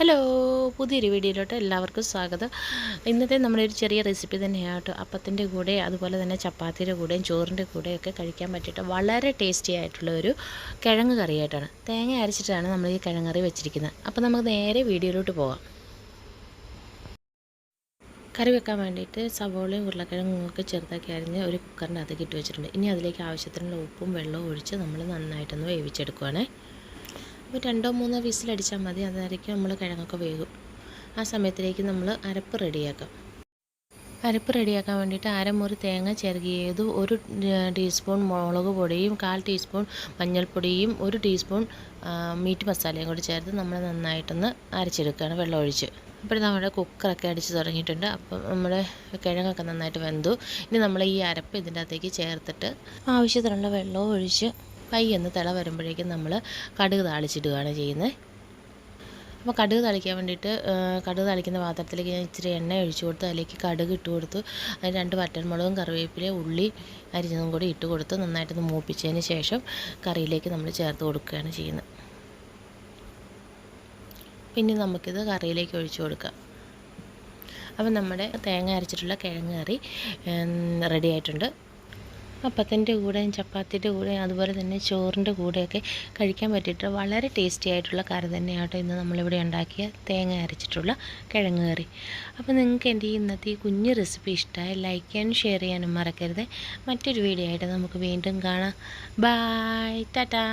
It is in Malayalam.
ഹലോ പുതിയൊരു വീഡിയോയിലോട്ട് എല്ലാവർക്കും സ്വാഗതം. ഇന്നത്തെ നമ്മുടെ ഒരു ചെറിയ റെസിപ്പി തന്നെയാണ് അപ്പത്തിന്റെ കൂടെ അതുപോലെ തന്നെ ചപ്പാത്തിയുടെ കൂടെയും ചോറിന്റെ കൂടെയൊക്കെ കഴിക്കാൻ പറ്റിയിട്ട് വളരെ ടേസ്റ്റി ആയിട്ടുള്ള ഒരു കിഴങ്ങ് കറിയായിട്ടാണ്. തേങ്ങ അരച്ചിട്ടാണ് നമ്മൾ ഈ കിഴങ്ങറി വെച്ചിരിക്കുന്നത്. അപ്പോൾ നമുക്ക് നേരെ വീഡിയോയിലോട്ട് പോകാം കറി വെക്കാൻ വേണ്ടിയിട്ട് സവോളയും ഉരുളക്കിഴങ്ങും ഒക്കെ ചെറുതാക്കി അരിഞ്ഞ് ഒരു കുക്കറിന്റെ അകത്തേക്ക് ഇട്ട് വെച്ചിട്ടുണ്ട്. ഇനി അതിലേക്ക് ആവശ്യത്തിനുള്ള ഉപ്പും വെള്ളവും ഒഴിച്ച് നമ്മൾ നന്നായിട്ടൊന്ന് വേവിച്ചെടുക്കുവാണേ. അപ്പോൾ രണ്ടോ മൂന്നോ വിസിലടിച്ചാൽ മതി. അതായിരിക്കും നമ്മൾ കിഴങ്ങൊക്കെ വേകും ആ സമയത്തിലേക്ക് നമ്മൾ അരപ്പ് റെഡിയാക്കാം. അരപ്പ് റെഡിയാക്കാൻ വേണ്ടിയിട്ട് അരമുറി തേങ്ങ ചെറുകിയത് ഒരു ടീസ്പൂൺ മുളക് പൊടിയും കാൽ ടീസ്പൂൺ മഞ്ഞൾപ്പൊടിയും ഒരു ടീസ്പൂൺ മീറ്റ് മസാലയും കൂടി ചേർത്ത് നമ്മൾ നന്നായിട്ടൊന്ന് അരച്ചെടുക്കുകയാണ് വെള്ളം ഒഴിച്ച്. അപ്പോൾ നമ്മുടെ കുക്കറൊക്കെ അടിച്ച് തുടങ്ങിയിട്ടുണ്ട്. അപ്പം നമ്മുടെ കിഴങ്ങൊക്കെ നന്നായിട്ട് വെന്തു. ഇനി നമ്മൾ ഈ അരപ്പ് ഇതിന്റെ അകത്തേക്ക് ചേർത്തിട്ട് ആവശ്യത്തിനുള്ള വെള്ളവും ഒഴിച്ച് പയ്യൊന്ന് തിള വരുമ്പോഴേക്കും നമ്മൾ കടുക് താളിച്ചിടുകയാണ് ചെയ്യുന്നത് അപ്പോൾ കടുക് തളിക്കാൻ വേണ്ടിയിട്ട് കടുക് തളിക്കുന്ന പാത്രത്തിലേക്ക് ഞാൻ ഇച്ചിരി എണ്ണ ഒഴിച്ചു കൊടുത്ത് അതിലേക്ക് കടുക് ഇട്ട് കൊടുത്തു അതിന് രണ്ട് വറ്റൻമുളകും കറിവേപ്പിലയും ഉള്ളി അരിഞ്ഞതും കൂടി ഇട്ട് കൊടുത്ത് നന്നായിട്ടൊന്ന് മൂപ്പിച്ചതിന് ശേഷം കറിയിലേക്ക് നമ്മൾ ചേർത്ത് കൊടുക്കുകയാണ് ചെയ്യുന്നത്. പിന്നെ നമുക്കിത് കറിയിലേക്ക് ഒഴിച്ചു കൊടുക്കാം. അപ്പം നമ്മുടെ തേങ്ങ അരച്ചിട്ടുള്ള കിഴങ്ങ് കറി റെഡി ആയിട്ടുണ്ട്. അപ്പത്തിന്റെ കൂടെയും ചപ്പാത്തിന്റെ കൂടെയും അതുപോലെ തന്നെ ചോറിന്റെ കൂടെയൊക്കെ കഴിക്കാൻ പറ്റിയിട്ട് വളരെ ടേസ്റ്റി ആയിട്ടുള്ള കറി തന്നെയാട്ടോ ഇന്ന് നമ്മളിവിടെ ഉണ്ടാക്കിയ തേങ്ങ അരച്ചിട്ടുള്ള കിഴങ്ങ് കറി. അപ്പോൾ നിങ്ങൾക്ക് എന്റെ ഈ ഇന്നത്തെ ഈ കുഞ്ഞ് റെസിപ്പി ഇഷ്ടമായി ലൈക്ക് ചെയ്യാനും ഷെയർ ചെയ്യാനും മറക്കരുത്. മറ്റൊരു വീഡിയോ ആയിട്ട് നമുക്ക് വീണ്ടും കാണാം. Bye tata.